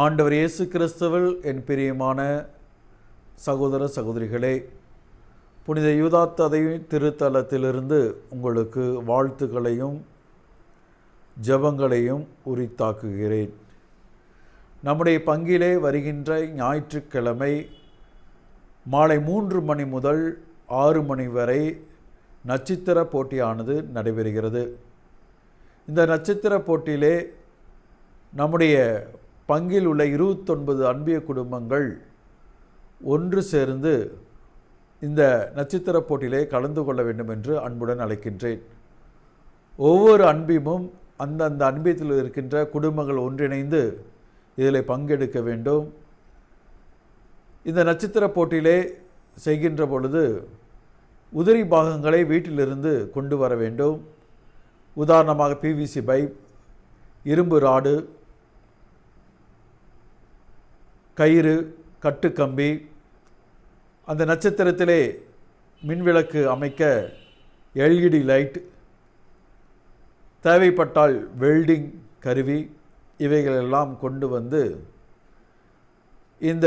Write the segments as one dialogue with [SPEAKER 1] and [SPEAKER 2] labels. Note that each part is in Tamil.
[SPEAKER 1] ஆண்டவர் இயேசு கிறிஸ்துவில் என் பிரியமான சகோதர சகோதரிகளே புனித யூதாத்ததை திருத்தலத்திலிருந்து உங்களுக்கு வாழ்த்துக்களையும் ஜெபங்களையும் உரித்தாக்குகிறேன். நம்முடைய பங்கிலே வருகின்ற ஞாயிற்றுக்கிழமை மாலை மூன்று மணி முதல் ஆறு மணி வரை நட்சத்திர போட்டியானது நடைபெறுகிறது. இந்த நட்சத்திர போட்டியிலே நம்முடைய பங்கில் உள்ள இருபத்தொன்பது அன்பிய குடும்பங்கள் ஒன்று சேர்ந்து இந்த நட்சத்திர போட்டியிலே கலந்து கொள்ள வேண்டும் என்று அன்புடன் அழைக்கின்றேன். ஒவ்வொரு அன்பியமும் அந்தந்த அன்பியத்தில் இருக்கின்ற குடும்பங்கள் ஒன்றிணைந்து இதில் பங்கெடுக்க வேண்டும். இந்த நட்சத்திர போட்டியிலே செய்கின்ற பொழுது உதிரி பாகங்களை வீட்டிலிருந்து கொண்டு வர வேண்டும். உதாரணமாக பிவிசி பைப் இரும்பு ராடு கயிறு கட்டுக்கம்பி அந்த நட்சத்திரத்திலே மின்விளக்கு அமைக்க எல்இடி லைட் தேவைப்பட்டால் வெல்டிங் கருவி இவைகளெல்லாம் கொண்டு வந்து இந்த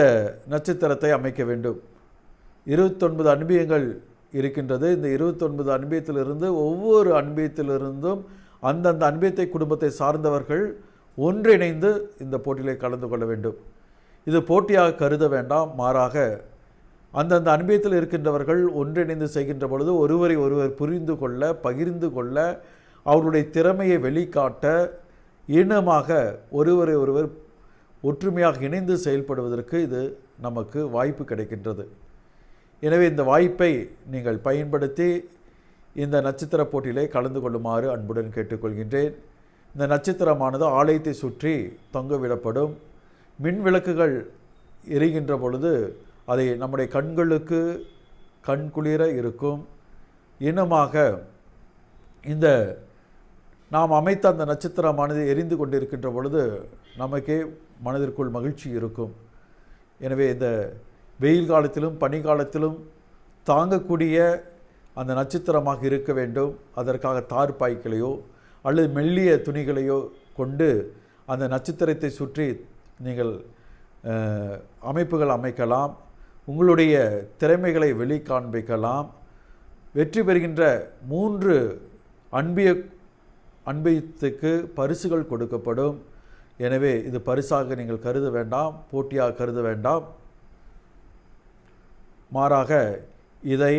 [SPEAKER 1] நட்சத்திரத்தை அமைக்க வேண்டும். இருபத்தொன்பது அன்பியங்கள் இருக்கின்றது. இந்த இருபத்தொன்பது அன்பியத்திலிருந்து ஒவ்வொரு அன்பியத்திலிருந்தும் அந்தந்த அன்பியத்தை குடும்பத்தை சார்ந்தவர்கள் ஒன்றிணைந்து இந்த போட்டியிலே கலந்து கொள்ள வேண்டும். இது போட்டியாக கருத வேண்டாம் மாறாக அந்தந்த அன்பியத்தில் இருக்கின்றவர்கள் ஒன்றிணைந்து செய்கின்ற பொழுது ஒருவரை ஒருவர் புரிந்து கொள்ள பகிர்ந்து கொள்ள அவருடைய திறமையை வெளிக்காட்ட இனமாக ஒருவரை ஒருவர் ஒற்றுமையாக இணைந்து செயல்படுவதற்கு இது நமக்கு வாய்ப்பு கிடைக்கின்றது. எனவே இந்த வாய்ப்பை நீங்கள் பயன்படுத்தி இந்த நட்சத்திர போட்டியிலே கலந்து கொள்ளுமாறு அன்புடன் கேட்டுக்கொள்கின்றேன். இந்த நட்சத்திரமானது ஆலயத்தை சுற்றி தொங்கவிடப்படும். மின் விளக்குகள் எரிகின்ற பொழுது அதை நம்முடைய கண்களுக்கு கண்குளிர இருக்கும். இனமாக இந்த நாம் அமைத்த அந்த நட்சத்திரமானது எரிந்து கொண்டிருக்கின்ற பொழுது நமக்கே மனதிற்குள் மகிழ்ச்சி இருக்கும். எனவே இந்த வெயில் காலத்திலும் பனி காலத்திலும் தாங்கக்கூடிய அந்த நட்சத்திரமாக இருக்க வேண்டும். அதற்காக தார் பாய்களையோ அல்லது மெல்லிய துணிகளையோ கொண்டு அந்த நட்சத்திரத்தை சுற்றி நீங்கள் அமைப்புகள் அமைக்கலாம் உங்களுடைய திறமைகளை வெளிக்காண்பிக்கலாம். வெற்றி பெறுகின்ற மூன்று அன்பிய அன்பியத்துக்கு பரிசுகள் கொடுக்கப்படும். எனவே இது பரிசாக நீங்கள் கருத வேண்டாம் போட்டியாக கருத வேண்டாம். மாறாக இதை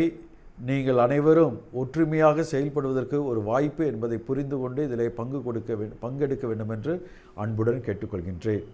[SPEAKER 1] நீங்கள் அனைவரும் ஒற்றுமையாக செயல்படுவதற்கு ஒரு வாய்ப்பு என்பதை புரிந்து கொண்டு இதிலே பங்கு கொடுக்க வேண்டும் பங்கெடுக்க வேண்டும் என்று அன்புடன் கேட்டுக்கொள்கின்றேன்.